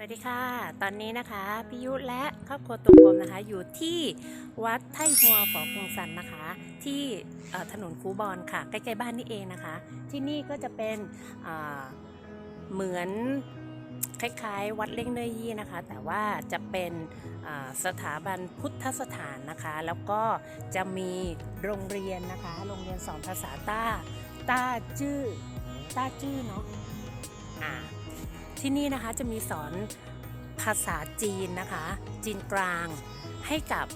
สวัสดีค่ะ ตอนนี้นะคะพี่ยุและครอบครัวตุงกลมนะคะ อยู่ที่วัดไท่หัวฝอคงสันนะคะ ที่ถนนคูบอนค่ะ ใกล้ๆบ้านนี่เองนะคะ ที่นี่ก็จะเป็นเหมือนคล้ายๆ วัดเล่งเนยยี่นะคะ แต่ว่าจะเป็นสถาบันพุทธสถานนะคะ แล้วก็จะมีโรงเรียนนะคะ โรงเรียนสอนภาษาต้าต้าจื้อต้าจื้อเนาะอ่า ที่นี่นะคะจะมีสอนภาษาจีนนะคะ จีนกลางให้กับ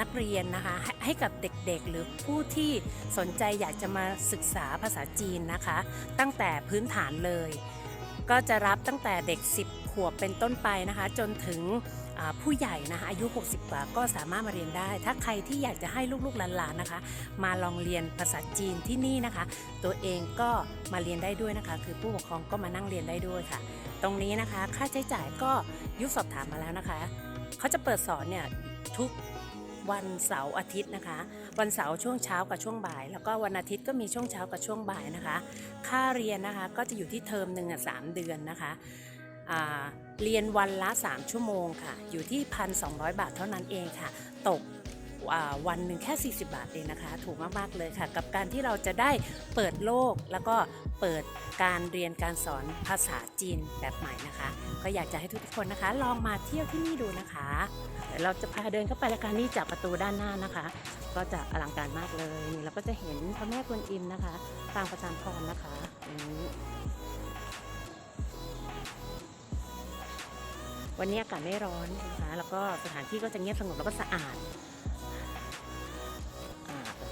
นักเรียนนะคะให้ให้กับเด็กๆ หรือผู้ที่สนใจอยากจะมาศึกษาภาษาจีนนะคะ ตั้งแต่พื้นฐานเลย ก็จะรับตั้งแต่เด็ก 10 ขวบเป็นต้นไปนะคะ จนถึงผู้ใหญ่นะคะอายุ 60 กว่าก็สามารถมาเรียนได้ ถ้าใครที่อยากจะให้ลูกๆหลานๆนะคะ มาลองเรียนภาษาจีนที่นี่นะคะ ตัวเองก็มาเรียนได้ด้วยนะคะ คือผู้ปกครองก็มานั่งเรียนได้ด้วยค่ะ ตรงนี้นะคะ ค่าใช้จ่ายก็ยุสอบถามมาแล้วนะคะ เขาจะเปิดสอนเนี่ยทุกวันเสาร์อาทิตย์นะคะ วันเสาร์ช่วงเช้ากับช่วงบ่าย แล้วก็วันอาทิตย์ก็มีช่วงเช้ากับช่วงบ่ายนะคะ ค่าเรียนนะคะก็จะอยู่ที่เทอมหนึ่งอะสามเดือนนะคะเรียนวันละ 3 ชั่วโมงค่ะ อยู่ที่ 1,200 บาทเท่านั้นเองค่ะ ตก วันหนึ่งแค่ 40 บาทเองนะคะ ถูกมากๆเลยค่ะ กับการที่เราจะได้เปิดโลกแล้วก็เปิดการเรียนการสอนภาษาจีนแบบใหม่นะคะ ก็อยากจะให้ทุกคนนะคะ ลองมาเที่ยวที่นี่ดูนะคะเดี๋ยวเราจะพาเดินเข้าไปแล้วค่ะนี่จากประตูด้านหน้านะคะ ก็จะอลังการมากเลยนี่เราก็จะเห็นพระแม่กวนอิมนะคะปางประทานพรนะคะวันนี้อากาศไม่ร้อนนะคะ แล้วก็สถานที่ก็จะเงียบสงบแล้วก็สะอาด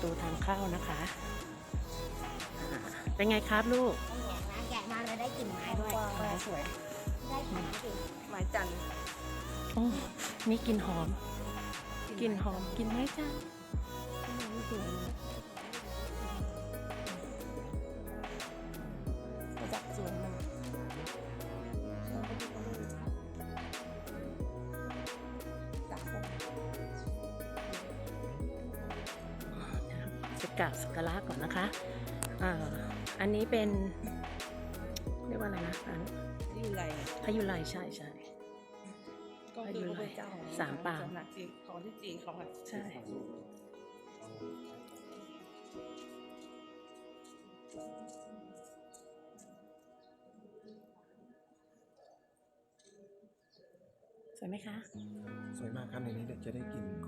ตูทางเข้านะคะอ่าเป็นไงครับลูก แกะมาแล้วได้กลิ่นไม้ด้วยสวย ได้กลิ่นไม้ดิไม้จันทร์โอ้นี่กลินหอมกลินหอมกลินไหมจ้ามา อันนี้เป็นเรียกว่าอะไรนะอันที่อยู่ไรพยุไลใช่ใช่ ก็คือพระพุทธเจ้าของสามปางศสนาจีนของที่จีนเขาอะใช่ สวยไหมคะ สวยมากครับในนี้เด็กจะได้กลิ่นข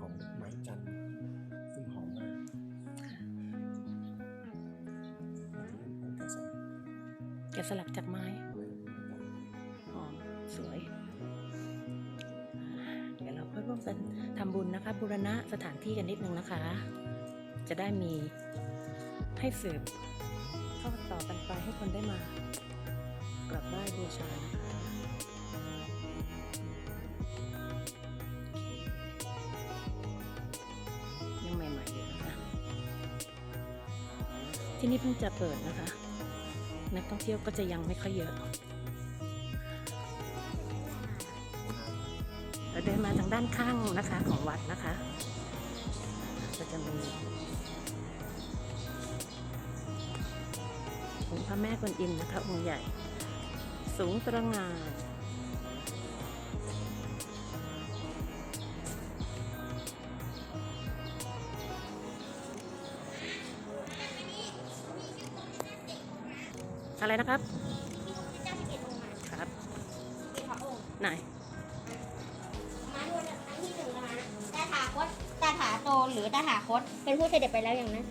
องะสลักจากไม้หอมสวย เดี๋ยวเราก็ร่วมกันทำบุญนะคะ บูรณะสถานที่กันนิดนึงนะคะ จะได้มีให้สืบทอดต่อกันไปให้คนได้มากราบไหว้บูชานะคะยังใหม่ๆอยู่นะคะที่นี่เพิ่งจะเปิดนะคะ นักท่องเที่ยวก็จะยังไม่ค่อยเยอะเราเดินมาทางด้านข้างนะคะของวัดนะคะ ก็จะมีองค์พระแม่กวนอิมนะคะองค์ใหญ่ สูงตระหง่าน อะไรนะครับเจ้าที่เก็บลงมาครับเก็บพระองค์ไหนมาดูนะอันที่หนึ่งนะคะตาถาคตตาถาโตหรือตาถาคตเป็นผู้เสด็จไปแล้วอย่างนั้น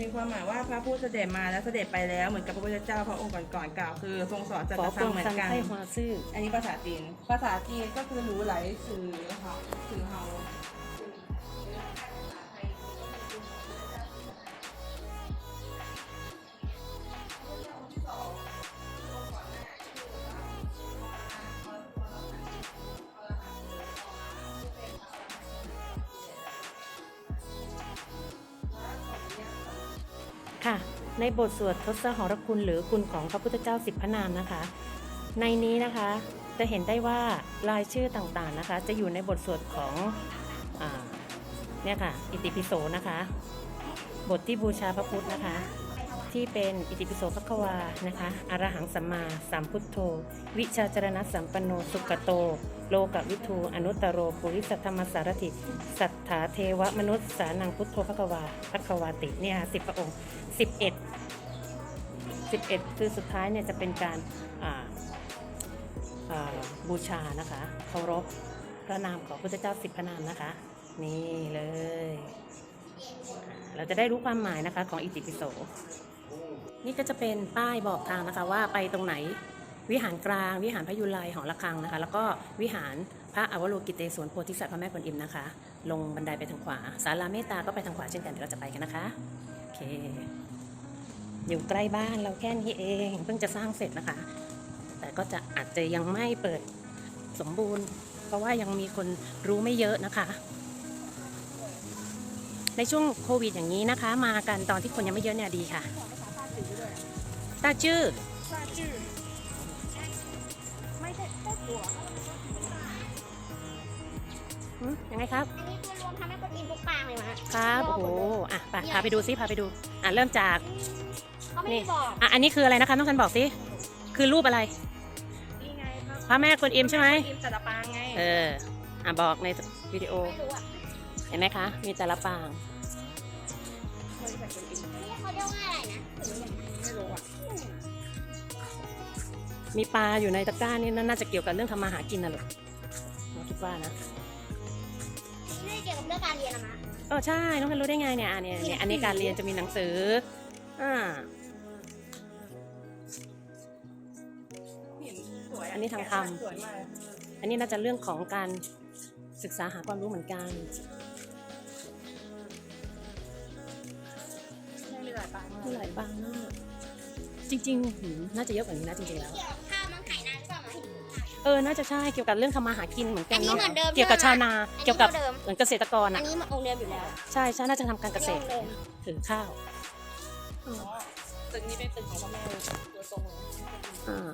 มีความหมายว่าพระผู้เสด็จมาแล้วเสด็จไปแล้วเหมือนกับพระพุทธเจ้าพระองค์ก่อนๆกล่าวคือทรงสอนจัตขอตาปธรรรมงเหมือสันนกันไทฮวาซื่ออันนี้ภาษาจีน ภาษาจีนก็คือรู้ไหลสื่อเฮาสื่อเฮา ในบทสวดทศหรคุณหรือคุณของพระพุทธเจ้าสิบพระนามนะคะ ในนี้นะคะจะเห็นได้ว่ารายชื่อต่างๆนะคะ จะอยู่ในบทสวดของอเนี่ยค่ะ อิติปิโสนะคะ บทที่บูชาพระพุทธนะคะ ที่เป็นอิติปิโสภควานะคะอรหังสัมมาสัมพุทโธ วิชาจรณะสัมปันโนสุกโต โลกวิทูอนุตตโรปุริสัทธรรมสารถิ สัทธาเทวมนุษย์สานังพุทโธภควาภควาติเนี่ยสิบพระองค์สิบเอ็ด สิบเอ็ดคือสุดท้ายเนี่ยจะเป็นการาาบูชานะคะเคารพพระนามของพระเจ้าสิบพระนามนะคะ นี่เลย เราจะได้รู้ความหมายนะคะของอิติปิโส นี่ก็จะเป็นป้ายบอกทางนะคะว่าไปตรงไหนวิหารกลาง วิหารพระยุไลหอระฆังนะคะ แล้วก็วิหารพระอวโลกิเตศวนโพธิสัตว์พระแม่กวนอิมนะคะ ลงบันไดไปทางขวาศาลาเมตตาก็ไปทางขวาเช่นกันเดี๋ยวเราจะไปกันนะคะโอเค อยู่ใกล้บ้านเราแค่นี้เอง เพิ่งจะสร้างเสร็จนะคะ แต่ก็จะอาจจะยังไม่เปิดสมบูรณ์ เพราะว่ายังมีคนรู้ไม่เยอะนะคะ ในช่วงโควิดอย่างนี้นะคะ มากันตอนที่คนยังไม่เยอะเนี่ยดีค่ะตาจื้อไม่ใช่แค่ตัวหืมยังไงครับอันนี้ตัวรวมทำให้คนอินทุกปางเลยมะครับโอ้โหอะไปพาไปดูซิพาไปดู อะเริ่มจาก เขาไม่ได้บอกอะอันนี้คืออะไรนะคะน้องกันบอกสิ คือรูปอะไร นี่ไงครับพระแม่กวนอิมใช่ไหม อิมแต่ละปางไงเออ อะบอกในวิดีโอ ไม่รู้อะเห็นไหมคะ มีแต่ละปางเคยใส่เป็นอิมนี่เขาเรียกว่าอะไรนะถึงอย่างนั้นไม่รู้อะมีปลาอยู่ในตะกร้านี่น่าจะเกี่ยวกับเรื่องทำมาหากินนะลูกเราคิดว่านะ ไม่ได้เกี่ยวกับเรื่องการเรียนนะมะ เออใช่ น้องกันรู้ได้ไงเนี่ยอะเนี่ยเนี่ยอันนี้การเรียนจะมีหนังสือ อ่า อันนี้ทางธรรมสวยมากเลยอันนี้น่าจะเรื่องของการศึกษาหาความรู้เหมือนกันใช่มีหลายปางมากมีหลายปางมาก จริงๆหืมน่าจะเยอะกว่านี้นะจริงๆแล้ว เกี่ยวกับข้าวมังไข่นานหรือเปล่ามาเห็นเออ น่าจะใช่ เกี่ยวกับเรื่องทำมาหากินเหมือนกันอันนี้เนาะ เหมือนเดิมเกี่ยวกับชาวนา อันนี้เกี่ยวกับเดิม เหมือนเกษตรกรอัอะนนี้มันองค์เดิมอยู่แล้วใช่ใช่น่าจะทำการเกษตรอันนี้องค์เดิมถือข้าวอ๋อตึกนี้เป็นตึกของพ่อแม่ตัวตรงเลยอ่า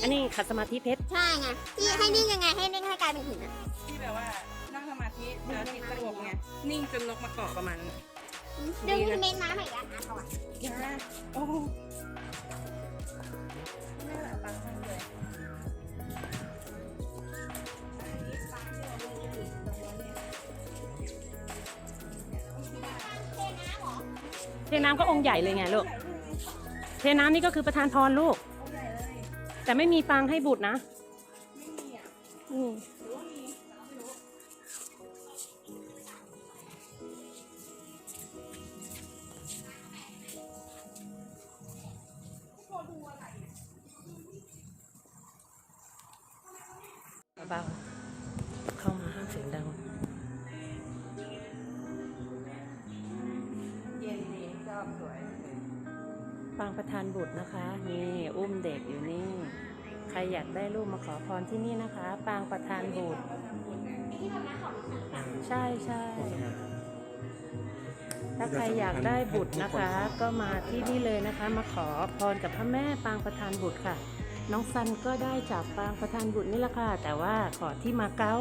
อกอันนี้ขัดสมาธิเพชร ใช่ไงที่ให้นิ่งยังไงให้นิ่งให้กลายเป็นหินอะที่แบบว่านั่งสมาธิแล้วจิตสงบไงนิ่งจนนกมาเกาะประมาณนั้นดึงเมนน้ำมาอีกแล้วนะเขาอะนะโอ้ไม่หลายปางมากเลยเทน้ำก็องค์ใหญ่เลยไงลูก เทน้ำนี่ก็คือประธานพรลูก แต่ไม่มีปางให้บุตรนะอืมเบาๆเข้ามาห้ามเสียงดัง เย็นดีชอบสวย ปางประธานบุตรนะคะ นี่อุ้มเด็กอยู่นี่ ใครอยากได้รูปมาขอพรที่นี่นะคะ ปางประธานบุตร ใช่ใช่ถ้าใครอยากได้บุตรนะคะ ก็มาที่นี่เลยนะคะ มาขอพรกับพระแม่ปางประธานบุตรค่ะ น้องซันก็ได้จากปางประธานบุตรนี่แหละค่ะ แต่ว่าขอที่มาเก๊า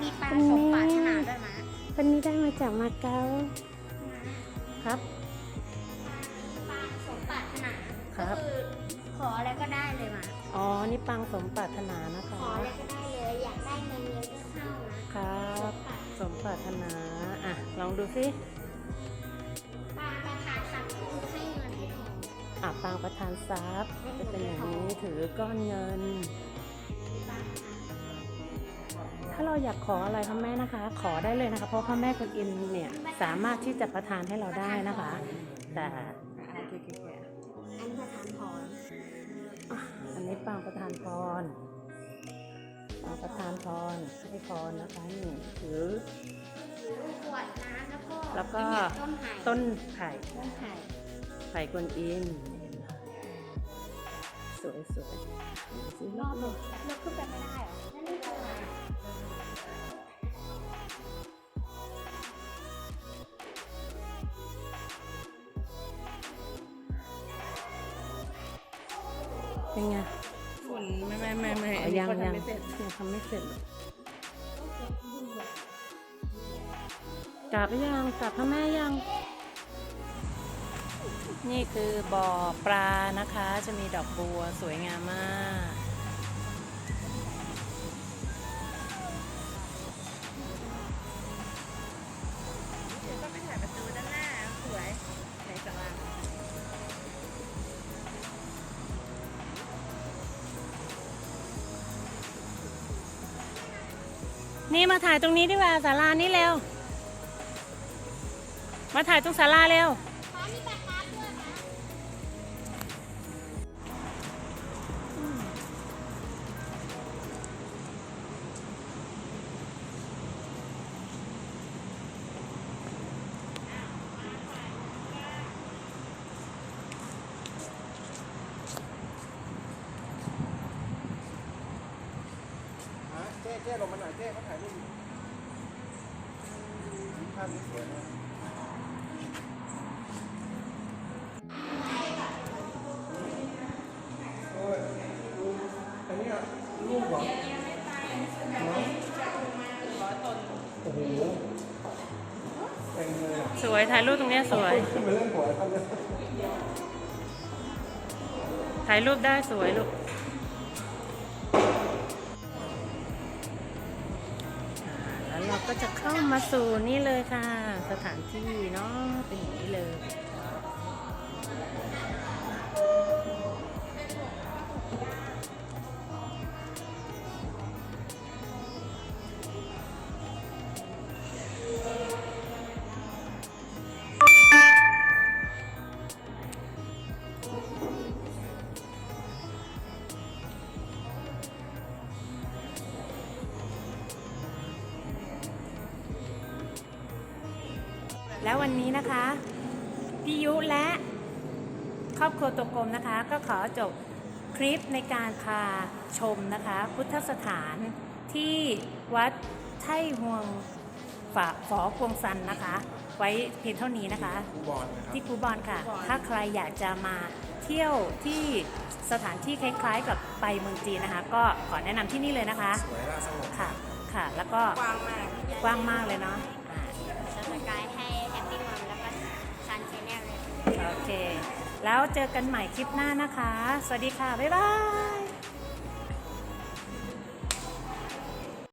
มีปลาสมปรารถนาด้วยมะคนนี้ได้มาจากมาเก๊าครับ นาครับก็คือขออะไรก็ได้เลยมาอ๋อ นี่ปางสมปรารถนานะคะขออะไรก็ได้เลย อยากได้เงินเยอะก็เข้านะครับ สมปรารถนา อะ ลองดูสิปลาประทานทรัพย์คือให้เงินให้ทองอะปางประธานทรัพย์จะเป็นอย่างนี้ถือก้อนเงินถ้าเราอยากขออะไรพ่อแม่นะคะ ขอได้เลยนะคะ เพราะพ่อแม่คนอินเนี่ยสามารถที่จะประทานให้เราได้นะคะ แต่ ปางประธานพรปางประธานพรให้พรนะคะหนึ่งถือขวดน้ำแล้วก็ต้นไข่ต้นไข่ไผ่กวนอินสวยสวยสีรอบเลยยกขึ้นไปไม่ได้เหรอนั่นนี่คือเป็นไง ไม่ไม่ไม่ไม่อ๋อัอนนี้ยังเขายังทำไม่เสร็จยังทำไม่เสร็จเลยกลับหรือยังกลับพ่อแม่ยัง นี่คือบ่อปลานะคะ จะมีดอกบัวสวยงามมาก นี่มาถ่ายตรงนี้ดีกว่าศาลานี้เร็ว มาถ่ายตรงศาลาเร็ว เจ๊เจ๊ลงมาหน่อยเจ๊เขาถ่ายรูปอยู่ภาพนี้สวยนะโอ้ยดูอันเนี้ยลูกเหรอเนาะโอ้โหเต็มเลยอะสวยถ่ายรูปตรงเนี้ยสวย ขึ้นมาเล่นหัวท่านเนี่ยถ่ายรูปได้สวยลูก ก็จะเข้ามาสู่นี่เลยค่ะ สถานที่เนาะเป็นอย่างนี้เลย แล้ววันนี้นะคะพี่ยุและครอบครัวตัวกลมนะคะ ก็ขอจบคลิปในการพาชมนะคะ พุทธสถานที่วัดไท่หวงฝาฝอพวงซันนะคะ ไว้เพียงเท่านี้นะคะครูบอลนะครับ ที่คูบอนค่ะ ถ้าใครอยากจะมาเที่ยวที่สถานที่คล้ายๆ กับไปเมืองจีนนะคะ ก็ขอแนะนำที่นี่เลยนะคะ สวยและสงบ ค่ะ ค่ะ แล้วก็กว้างมาก กว้างมากเลยเนาะจะ แล้วเจอกันใหม่คลิปหน้านะคะ สวัสดีค่ะ บ๊ายบาย